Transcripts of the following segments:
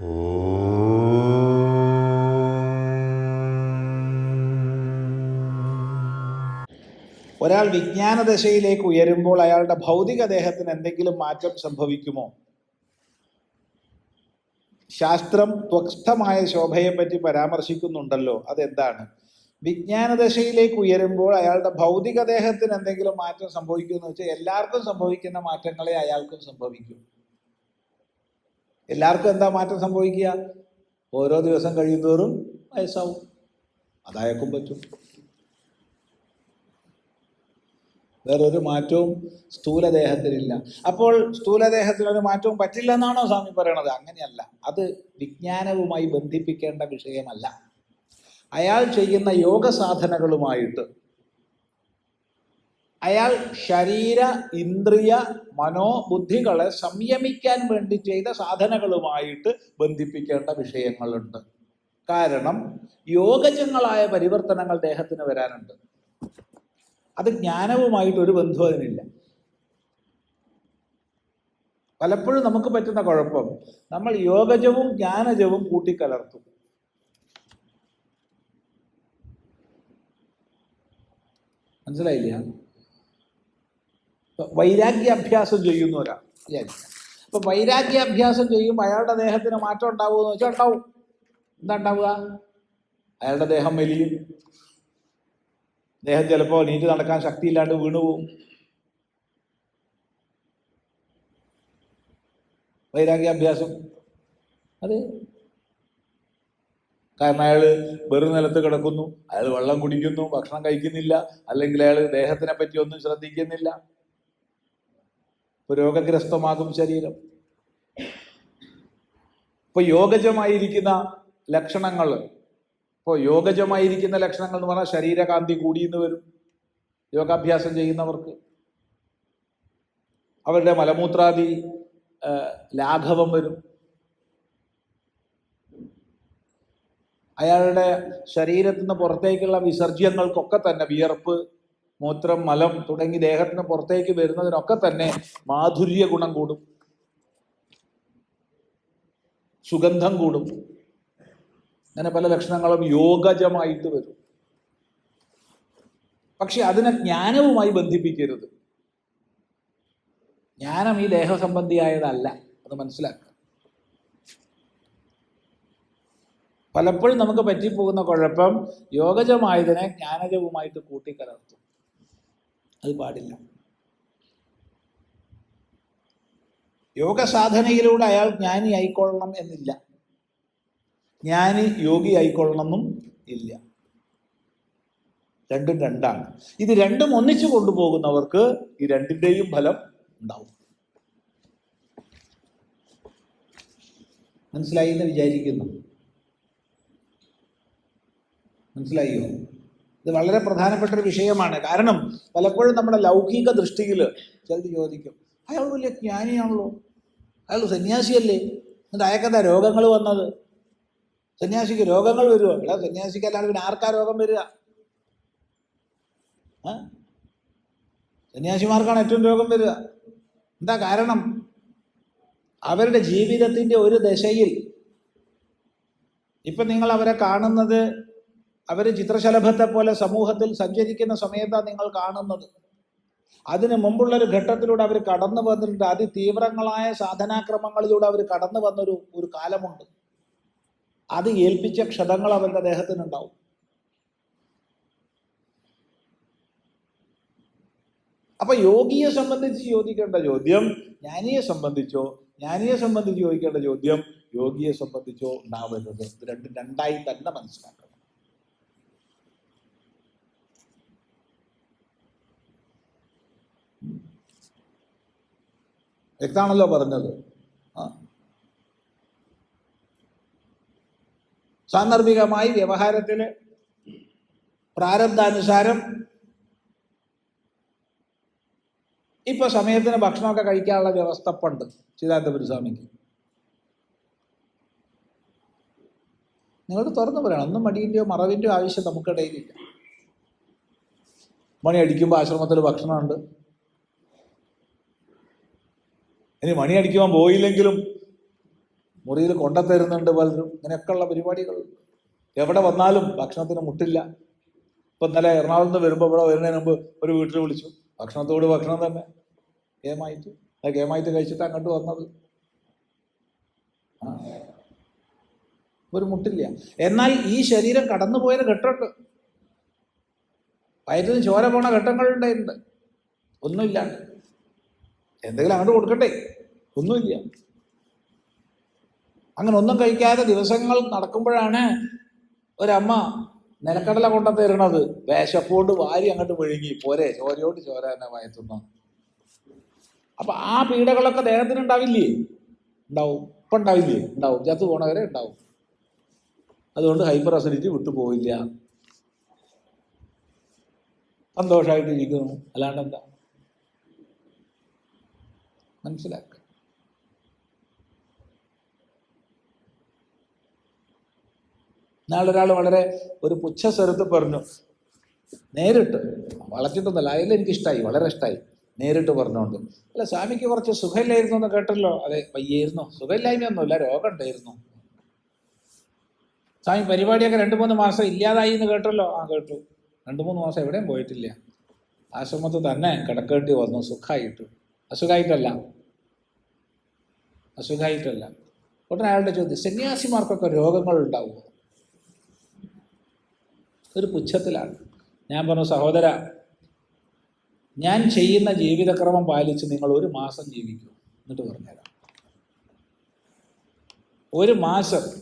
ഒരാൾ വിജ്ഞാന ദശയിലേക്ക് ഉയരുമ്പോൾ അയാളുടെ ഭൗതിക ദേഹത്തിന് എന്തെങ്കിലും മാറ്റം സംഭവിക്കുമോ? ശാസ്ത്രം ത്വക്ഷമായ ശോഭയെ പറ്റി പരാമർശിക്കുന്നുണ്ടല്ലോ. അതെന്താണ്? വിജ്ഞാനദശയിലേക്ക് ഉയരുമ്പോൾ അയാളുടെ ഭൗതിക ദേഹത്തിന് എന്തെങ്കിലും മാറ്റം സംഭവിക്കുമെന്ന് വെച്ചാൽ എല്ലാവർക്കും സംഭവിക്കുന്ന മാറ്റങ്ങളെ അയാൾക്കും സംഭവിക്കും. എല്ലാവർക്കും എന്താ മാറ്റം സംഭവിക്കുക? ഓരോ ദിവസം കഴിയുന്തോറും വയസ്സാവും. അതായക്കും പറ്റും. വേറൊരു മാറ്റവും സ്ഥൂലദേഹത്തിനില്ല. അപ്പോൾ സ്ഥൂലദേഹത്തിനൊരു മാറ്റവും പറ്റില്ല എന്നാണോ സ്വാമി പറയണത്? അങ്ങനെയല്ല. അത് വിജ്ഞാനവുമായി ബന്ധിപ്പിക്കേണ്ട വിഷയമല്ല. അയാൾ ചെയ്യുന്ന യോഗ സാധനകളുമായിട്ട് അയാൾ ശരീര ഇന്ദ്രിയ മനോബുദ്ധികളെ സംയമിക്കാൻ വേണ്ടി ചെയ്ത സാധനകളുമായിട്ട് ബന്ധിപ്പിക്കേണ്ട വിഷയങ്ങളുണ്ട്. കാരണം യോഗജങ്ങളായ പരിവർത്തനങ്ങൾ ദേഹത്തിന് വരാനുണ്ട്. അത് ജ്ഞാനവുമായിട്ട് ഒരു ബന്ധവും അതിനില്ല. പലപ്പോഴും നമുക്ക് പറ്റുന്ന കുഴപ്പം നമ്മൾ യോഗജവും ജ്ഞാനജവും കൂട്ടിക്കലർത്തും. മനസ്സിലായില്ല? വൈരാഗ്യാഭ്യാസം ചെയ്യുന്ന ഒരാൾ വിചാരിക്കാം അപ്പൊ വൈരാഗ്യാഭ്യാസം ചെയ്യുമ്പോൾ അയാളുടെ ദേഹത്തിന് മാറ്റം ഉണ്ടാവുമെന്ന് വെച്ചാൽ ഉണ്ടാവും. എന്താ ഉണ്ടാവുക? അയാളുടെ ദേഹം വലിയും ദേഹം ചിലപ്പോൾ നീറ്റ് നടക്കാൻ ശക്തിയില്ലാണ്ട് വീണുപോകും വൈരാഗ്യാഭ്യാസം. അത് കാരണം അയാൾ വെറു നിലത്ത് കിടക്കുന്നു അയാൾ വെള്ളം കുടിക്കുന്നു ഭക്ഷണം കഴിക്കുന്നില്ല അല്ലെങ്കിൽ അയാൾ ദേഹത്തിനെ പറ്റി ഒന്നും ശ്രദ്ധിക്കുന്നില്ല. രോഗഗ്രസ്തമാകും ശരീരം. ഇപ്പൊ യോഗജമായിരിക്കുന്ന ലക്ഷണങ്ങൾ ഇപ്പോൾ യോഗജമായിരിക്കുന്ന ലക്ഷണങ്ങൾ എന്ന് പറഞ്ഞാൽ ശരീരകാന്തി കൂടിയെന്ന് വരും. യോഗാഭ്യാസം ചെയ്യുന്നവർക്ക്. അവരുടെ മലമൂത്രാദി ലാഘവം വരും. അയാളുടെ ശരീരത്തിന് പുറത്തേക്കുള്ള വിസർജ്യങ്ങൾക്കൊക്കെ തന്നെ വിയർപ്പ് മൂത്രം മലം തുടങ്ങി ദേഹത്തിന് പുറത്തേക്ക് വരുന്നതിനൊക്കെ തന്നെ മാധുര്യ ഗുണം കൂടും. സുഗന്ധം കൂടും. അങ്ങനെ പല ലക്ഷണങ്ങളും യോഗജമായിട്ട് വരും. പക്ഷെ അതിനെ ജ്ഞാനവുമായി ബന്ധിപ്പിക്കരുത്. ജ്ഞാനം ഈ ദേഹസംബന്ധിയായതല്ല അത് മനസ്സിലാക്കുക. പലപ്പോഴും നമുക്ക് പറ്റിപ്പോകുന്ന കുഴപ്പം യോഗജമായതിനെ ജ്ഞാനജവുമായിട്ട് കൂട്ടിക്കലർത്തും. അത് പാടില്ല. യോഗ സാധനയിലൂടെ അയാൾ ജ്ഞാനി ആയിക്കൊള്ളണം എന്നില്ല. ജ്ഞാനി യോഗി ആയിക്കൊള്ളണമെന്നും ഇല്ല. രണ്ടും രണ്ടാണ്. ഇത് രണ്ടും ഒന്നിച്ചു കൊണ്ടുപോകുന്നവർക്ക് ഈ രണ്ടിന്റെയും ഫലം ഉണ്ടാവും. മനസ്സിലായി എന്ന് വിചാരിക്കുന്നു? മനസ്സിലായോ? ഇത് വളരെ പ്രധാനപ്പെട്ട ഒരു വിഷയമാണ്. കാരണം പലപ്പോഴും നമ്മുടെ ലൗകിക ദൃഷ്ടിയിൽ ചിലത് ചോദിക്കും അയാൾ വലിയ ജ്ഞാനിയാണല്ലോ. അയാൾ സന്യാസിയല്ലേ? എന്നിട്ട് അയാൾക്കെന്താ രോഗങ്ങൾ വന്നത്? സന്യാസിക്ക് രോഗങ്ങൾ വരുമോ അല്ല സന്യാസിക്ക് അല്ലാണ്ട് പിന്നെ ആർക്കാ രോഗം വരിക? സന്യാസിമാർക്കാണ് ഏറ്റവും രോഗം വരിക. എന്താ കാരണം? അവരുടെ ജീവിതത്തിന്റെ ഒരു ദശയിൽ ഇപ്പം നിങ്ങൾ അവരെ കാണുന്നത് അവർ ചിത്രശലഭത്തെ പോലെ സമൂഹത്തിൽ സഞ്ചരിക്കുന്ന സമയത്താണ് നിങ്ങൾ കാണുന്നത്. അതിന് മുമ്പുള്ള ഒരു ഘട്ടത്തിലൂടെ അവർ കടന്നു വന്നിട്ടുണ്ട്. അതിതീവ്രങ്ങളായ സാധനാക്രമങ്ങളിലൂടെ അവർ കടന്നു വന്നൊരു ഒരു കാലമുണ്ട്. അത് ഏൽപ്പിച്ച ക്ഷതങ്ങൾ അവരുടെ ദേഹത്തിനുണ്ടാവും. അപ്പൊ യോഗിയെ സംബന്ധിച്ച് ചോദിക്കേണ്ട ചോദ്യം ജ്ഞാനിയെ സംബന്ധിച്ചോ ജ്ഞാനിയെ സംബന്ധിച്ച് ചോദിക്കേണ്ട ചോദ്യം യോഗിയെ സംബന്ധിച്ചോ ഉണ്ടാവരുത്. രണ്ടും രണ്ടായി തന്നെ മനസ്സിലാക്കണം. വ്യക്താണല്ലോ പറഞ്ഞത്. സാന്ദർഭികമായി വ്യവഹാരത്തിൽ പ്രാരബ്ധാനുസാരം ഇപ്പൊ സമയത്തിന് ഭക്ഷണമൊക്കെ കഴിക്കാനുള്ള വ്യവസ്ഥ പണ്ട് ചിദാനന്ദപുരി സ്വാമിക്ക് നിങ്ങൾക്ക് തുറന്നു പറയണം. ഒന്നും മടിയിന്റെയോ മറവിന്റെയോ ആവശ്യം നമുക്കിടയിലില്ല. മണി അടിക്കുമ്പോൾ ആശ്രമത്തിൽ ഭക്ഷണമുണ്ട്. ഇനി മണി അടിക്കുവാൻ പോയില്ലെങ്കിലും മുറിയിൽ കൊണ്ടത്തരുന്നുണ്ട് പലരും. ഇങ്ങനെയൊക്കെയുള്ള പരിപാടികൾ. എവിടെ വന്നാലും ഭക്ഷണത്തിന് മുട്ടില്ല. ഇപ്പം ഇന്നലെ എറണാകുളത്ത് നിന്ന് വരുമ്പോൾ ഇവിടെ വരുന്നതിന് മുമ്പ് ഒരു വീട്ടിൽ വിളിച്ചു. ഭക്ഷണത്തോട് ഭക്ഷണം തന്നെ. ഗെയിമായിട്ട് ആ ഗെയിമായിട്ട് കഴിച്ചിട്ട് അങ്ങോട്ട് വന്നത്. ഒരു മുട്ടില്ല. എന്നാൽ ഈ ശരീരം കടന്നു പോയൊരു ഘട്ടമുണ്ട്. വയറ്റിൽ നിന്ന് ചോര പോണ ഘട്ടങ്ങളുണ്ടായിട്ടുണ്ട് ഒന്നുമില്ലാണ്ട്. എന്തെങ്കിലും അങ്ങോട്ട് കൊടുക്കട്ടെ. ഒന്നുമില്ല. അങ്ങനെ ഒന്നും കഴിക്കാതെ ദിവസങ്ങൾ നടക്കുമ്പോഴാണ് ഒരമ്മ നിലക്കടല കൊണ്ട തരണത് വേശപ്പോണ്ട് വാരി അങ്ങോട്ട് വിഴുങ്ങി പോരെ ചോരയോട് ചോര തന്നെ വയറ്റുന്നു. അപ്പൊ ആ പീഡകളൊക്കെ ദേഹത്തിന് ഉണ്ടാവില്ലേ? ഉണ്ടാവും. ഇപ്പൊ ഉണ്ടാവില്ലേ? ഉണ്ടാവും. ചത്തു പോണവരെ ഉണ്ടാവും. അതുകൊണ്ട് ഹൈപ്പർ അസിഡിറ്റി വിട്ടുപോയില്ല സന്തോഷമായിട്ട് ഇരിക്കുന്നു അല്ലാണ്ട് എന്താ? മനസ്സിലാക്കുക. നാളൊരാൾ വളരെ ഒരു പുച്ഛ സ്വരത്ത് പറഞ്ഞു. നേരിട്ട് വളച്ചിട്ടൊന്നല്ല അതിൽ എനിക്കിഷ്ടമായി വളരെ ഇഷ്ടമായി നേരിട്ട് പറഞ്ഞുകൊണ്ട്. അല്ല സ്വാമിക്ക് കുറച്ച് സുഖമില്ലായിരുന്നു എന്ന് കേട്ടല്ലോ. അതെ വയ്യായിരുന്നു. സുഖമില്ലായ്മയൊന്നുമില്ല രോഗം ഉണ്ടായിരുന്നു സ്വാമി പരിപാടിയൊക്കെ രണ്ട് മൂന്ന് മാസം ഇല്ലാതായി എന്ന് കേട്ടല്ലോ? ആ കേട്ടു. രണ്ട് മൂന്ന് മാസം എവിടെയും പോയിട്ടില്ല. ആശ്രമത്തിൽ തന്നെ കിടക്കേണ്ടി വന്നു സുഖമായിട്ട്. അസുഖമായിട്ടല്ല. അസുഖമായിട്ടല്ല. ഉടനെ അയാളുടെ ചോദ്യം സന്യാസിമാർക്കൊക്കെ രോഗങ്ങൾ ഉണ്ടാവുമോ ഒരു പുച്ഛത്തിലാണ്. ഞാൻ പറഞ്ഞു സഹോദര ഞാൻ ചെയ്യുന്ന ജീവിതക്രമം പാലിച്ച് നിങ്ങൾ ഒരു മാസം ജീവിക്കൂ എന്നിട്ട് പറഞ്ഞുതരാം. ഒരു മാസം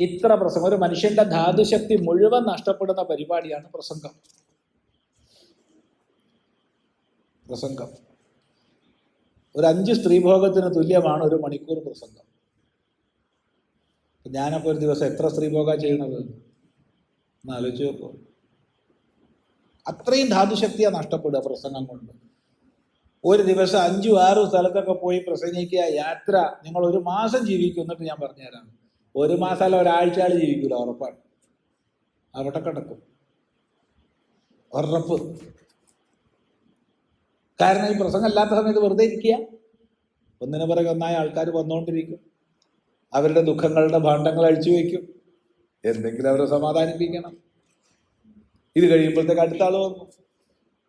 ഇത്ര പ്രസംഗം. ഒരു മനുഷ്യന്റെ ധാതുശക്തി മുഴുവൻ നഷ്ടപ്പെടുന്ന പരിപാടിയാണ് പ്രസംഗം. പ്രസംഗം. ഒരു അഞ്ച് സ്ത്രീഭോഗത്തിന് തുല്യമാണ് ഒരു മണിക്കൂർ പ്രസംഗം. ഞാനപ്പോൾ ഒരു ദിവസം എത്ര സ്ത്രീഭോഗ ചെയ്യണത്? ഒന്ന് ആലോചിച്ച് നോക്കൂ. അത്രയും ധാതുശക്തിയാണ് നഷ്ടപ്പെടുക പ്രസംഗം കൊണ്ട്. ഒരു ദിവസം അഞ്ചും ആറും സ്ഥലത്തൊക്കെ പോയി പ്രസംഗിക്കുക യാത്ര നിങ്ങൾ ഒരു മാസം ജീവിക്കും എന്നിട്ട് ഞാൻ പറഞ്ഞുതരാം. ഒരു മാസം മാസമല്ല ഒരാഴ്ചയാൾ ജീവിക്കില്ല ഉറപ്പാണ് അവിടെ കിടക്കും. ഉറപ്പ്. കാരണം ഈ പ്രസംഗം അല്ലാത്ത സമയത്ത് വെറുതെ ഇരിക്കുക. ഒന്നിനു പിറകെ ഒന്നായ ആൾക്കാർ വന്നുകൊണ്ടിരിക്കും. അവരുടെ ദുഃഖങ്ങളുടെ ഭാണ്ഡങ്ങൾ അഴിച്ചു വയ്ക്കും. എന്തെങ്കിലും അവരെ സമാധാനിപ്പിക്കണം. ഇത് കഴിയുമ്പോഴത്തേക്ക് അടുത്ത ആൾ വന്നു.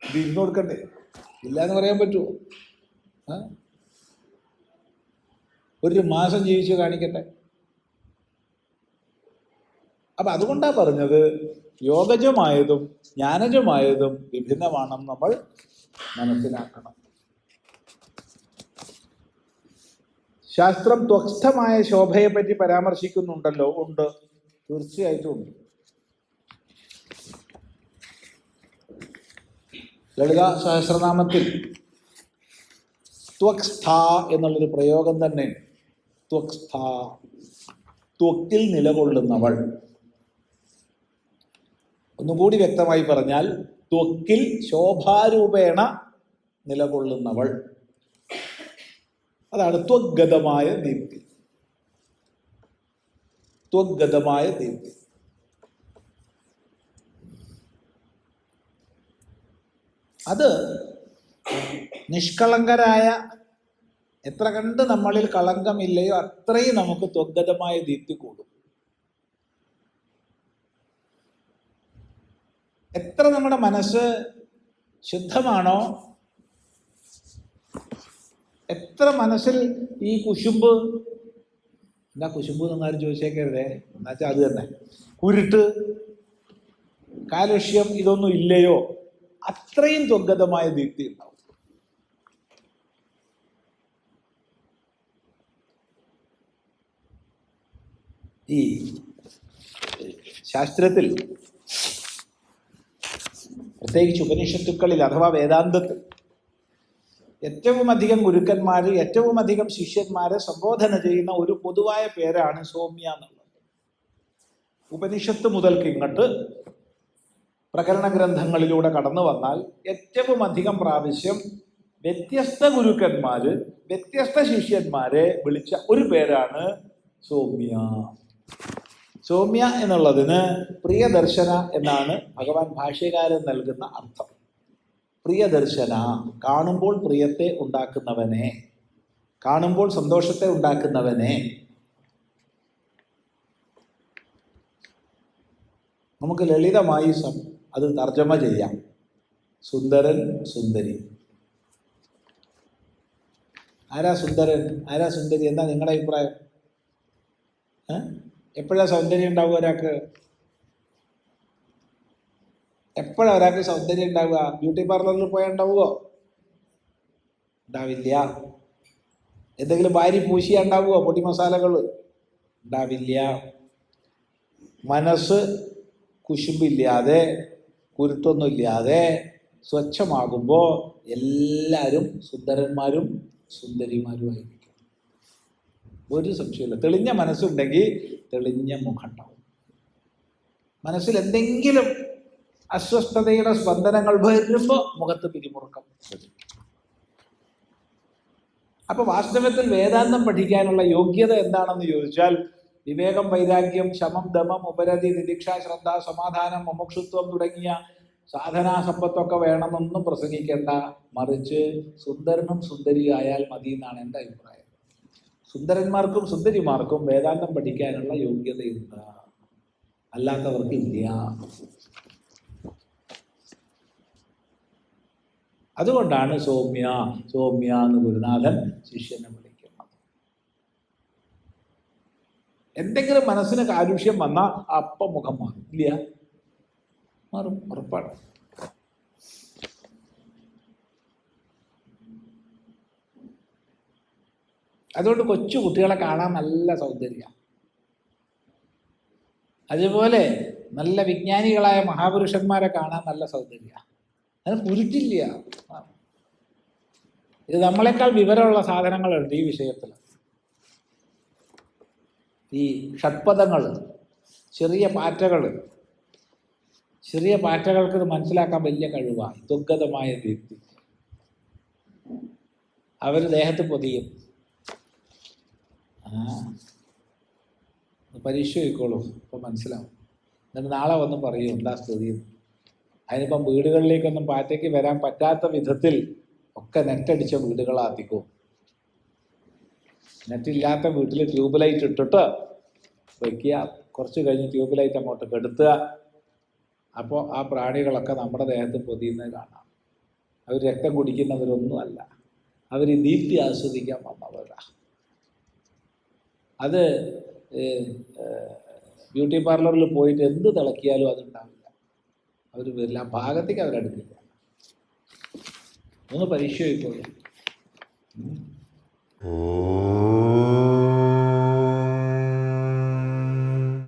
ഇത് ഇരുന്ന് കൊടുക്കണ്ടേ? ഇല്ല എന്ന് പറയാൻ പറ്റുമോ ഒരു മാസം ജീവിച്ചു കാണിക്കട്ടെ. അപ്പൊ അതുകൊണ്ടാ പറഞ്ഞത് യോഗജമായതും ജ്ഞാനജമായതും വിഭിന്നമാണെന്ന് നമ്മൾ മനസ്സിലാക്കണം. ശാസ്ത്രം ത്വസ്ഥമായ ശോഭയെ പറ്റി പരാമർശിക്കുന്നുണ്ടല്ലോ? ഉണ്ട്. തീർച്ചയായിട്ടും ഉണ്ട്. ലളിത സഹസ്രനാമത്തിൽ ത്വക്സ്ഥ എന്നുള്ളൊരു പ്രയോഗം തന്നെ. ത്വക്സ്ഥ. ത്വക്കിൽ നിലകൊള്ളുന്നവൾ. ഒന്നുകൂടി വ്യക്തമായി പറഞ്ഞാൽ ത്വക്കിൽ ശോഭാരൂപേണ നിലകൊള്ളുന്നവൾ. അതാണ് ത്വഗതമായ ദീപ്തി. ത്വഗതമായ ദീപ്തി. അത് നിഷ്കളങ്കരായ എത്ര കണ്ട് നമ്മളിൽ കളങ്കമില്ലയോ അത്രയും നമുക്ക് ത്വഗതമായ ദീപ്തി കൂടും. എത്ര നമ്മുടെ മനസ്സ് ശുദ്ധമാണോ എത്ര മനസ്സിൽ ഈ കുശുമ്പ് എന്താ കുശുമ്പ് എന്നാരും ചോദിച്ചേക്കരുതേ എന്നുവെച്ചാൽ അത് തന്നെ. കുരുട്ട് കാലുഷ്യം ഇതൊന്നും ഇല്ലയോ? അത്രയും ത്വഗതമായ ദീപ്തി ഉണ്ടാവും. ഈ ശാസ്ത്രത്തിൽ പ്രത്യേകിച്ച് ഉപനിഷത്തുക്കളിൽ അഥവാ വേദാന്തത്തിൽ ഏറ്റവും അധികം ഗുരുക്കന്മാർ ഏറ്റവും അധികം ശിഷ്യന്മാരെ സംബോധന ചെയ്യുന്ന ഒരു പൊതുവായ പേരാണ് സൗമ്യ എന്നുള്ളത്. ഉപനിഷത്ത് മുതൽക്ക് ഇങ്ങോട്ട് പ്രകരണ ഗ്രന്ഥങ്ങളിലൂടെ കടന്നു വന്നാൽ ഏറ്റവും അധികം പ്രാവശ്യം വ്യത്യസ്ത ഗുരുക്കന്മാര് വ്യത്യസ്ത ശിഷ്യന്മാരെ വിളിച്ച ഒരു പേരാണ് സൗമ്യ. സൗമ്യ എന്നുള്ളതിന് പ്രിയദർശന എന്നാണ് ഭഗവാൻ ഭാഷ്യകാരൻ നൽകുന്ന അർത്ഥം. പ്രിയദർശന കാണുമ്പോൾ പ്രിയത്തെ ഉണ്ടാക്കുന്നവനെ കാണുമ്പോൾ സന്തോഷത്തെ ഉണ്ടാക്കുന്നവനെ. നമുക്ക് ലളിതമായി അത് തർജമ ചെയ്യാം. സുന്ദരൻ സുന്ദരി. ആരാ സുന്ദരൻ? ആരാ സുന്ദരി? എന്താ നിങ്ങളുടെ അഭിപ്രായം? എപ്പോഴാ സൗന്ദര്യം ഉണ്ടാവുക ഒരാൾക്ക്? എപ്പോഴാ ഒരാൾക്ക് സൗന്ദര്യം ഉണ്ടാവുക? ബ്യൂട്ടി പാർലറിൽ പോയാൽ ഉണ്ടാവുമോ ഉണ്ടാവില്ല. എന്തെങ്കിലും വാരി പൂശിയാ ഉണ്ടാവുമോ പൊടി മസാലകൾ ഉണ്ടാവില്ല. മനസ്സ് കുശുമ്പില്ലാതെ കുരുത്തൊന്നുമില്ലാതെ സ്വച്ഛമാകുമ്പോൾ എല്ലാവരും സുന്ദരന്മാരും സുന്ദരിമാരുമായിരിക്കും ഒരു സംശയമില്ല തെളിഞ്ഞ മനസ്സുണ്ടെങ്കിൽ തെളിഞ്ഞ മുഖം ഉണ്ടാവും മനസ്സിൽ എന്തെങ്കിലും അസ്വസ്ഥതയുടെ സ്പന്ദനങ്ങൾ വരുമ്പോൾ മുഖത്ത് പിരിമുറുക്കം അപ്പൊ വാസ്തവത്തിൽ വേദാന്തം പഠിക്കാനുള്ള യോഗ്യത എന്താണെന്ന് ചോദിച്ചാൽ വിവേകം വൈരാഗ്യം ശമം ദമം ഉപരതി നിരീക്ഷ ശ്രദ്ധ സമാധാനം മുമുക്ഷുത്വം തുടങ്ങിയ സാധനാ സമ്പത്തൊക്കെ വേണമെന്നൊന്നും പ്രസംഗിക്കേണ്ട മറിച്ച് സുന്ദരനും സുന്ദരിയായാൽ മതി എന്നാണ് എന്റെ അഭിപ്രായം. സുന്ദരന്മാർക്കും സുന്ദരിമാർക്കും വേദാന്തം പഠിക്കാനുള്ള യോഗ്യതയുണ്ട്. അല്ലാത്തവർക്ക് ഇല്ല. അതുകൊണ്ടാണ് സൗമ്യ സൗമ്യ എന്ന് ഗുരുനാഥൻ ശിഷ്യനെ വിളിക്കുന്നത്. എന്തെങ്കിലും മനസ്സിന് കാരുഷ്യം വന്നാൽ അപ്പം മുഖം മാറും. ഇല്ല? മാറും ഉറപ്പാണ്. അതുകൊണ്ട് കൊച്ചു കുട്ടികളെ കാണാൻ നല്ല സൗന്ദര്യ. അതുപോലെ നല്ല വിജ്ഞാനികളായ മഹാപുരുഷന്മാരെ കാണാൻ നല്ല സൗന്ദര്യ. അത് കുരുട്ടില്ല. ഇത് നമ്മളെക്കാൾ വിവരമുള്ള സാധനങ്ങളുണ്ട് ഈ വിഷയത്തിൽ. ഈ ഷഡ്പദങ്ങൾ ചെറിയ പാറ്റകൾ. ചെറിയ പാറ്റകൾക്ക് ഇത് മനസ്സിലാക്കാൻ വലിയ കഴിവാണ്. ദുർഗതമായ ദീപ്തി അവർ ദേഹത്ത് പൊതിയും. പരീക്ഷ വയ്ക്കോളൂ ഇപ്പം മനസ്സിലാവും. എന്നിട്ട് നാളെ വന്ന് പറയും എന്താ സ്ഥിതി. അതിനിപ്പം വീടുകളിലേക്കൊന്നും പാറ്റയ്ക്ക് വരാൻ പറ്റാത്ത വിധത്തിൽ ഒക്കെ നെറ്റടിച്ച വീടുകളാത്തിക്കും നെറ്റില്ലാത്ത വീട്ടിൽ ട്യൂബ് ലൈറ്റ് ഇട്ടിട്ട് വയ്ക്കുക കുറച്ച് കഴിഞ്ഞ് ട്യൂബ് ലൈറ്റ് അങ്ങോട്ട് കെടുത്തുക. അപ്പോൾ ആ പ്രാണികളൊക്കെ നമ്മുടെ ദേഹത്ത് പൊതിയുന്നത് കാണാം. അവർ രക്തം കുടിക്കുന്നവരൊന്നുമല്ല അവർ ദീപ്തി ആസ്വദിക്കാൻ വന്നവരാ. അത് ബ്യൂട്ടി പാർലറിൽ പോയിട്ട് എന്ത് തിളക്കിയാലും അതുണ്ടാവില്ല. അവർ വരില്ല ആ ഭാഗത്തേക്ക് അവരെടുക്കില്ല ഒന്ന് പോയി. ഓ.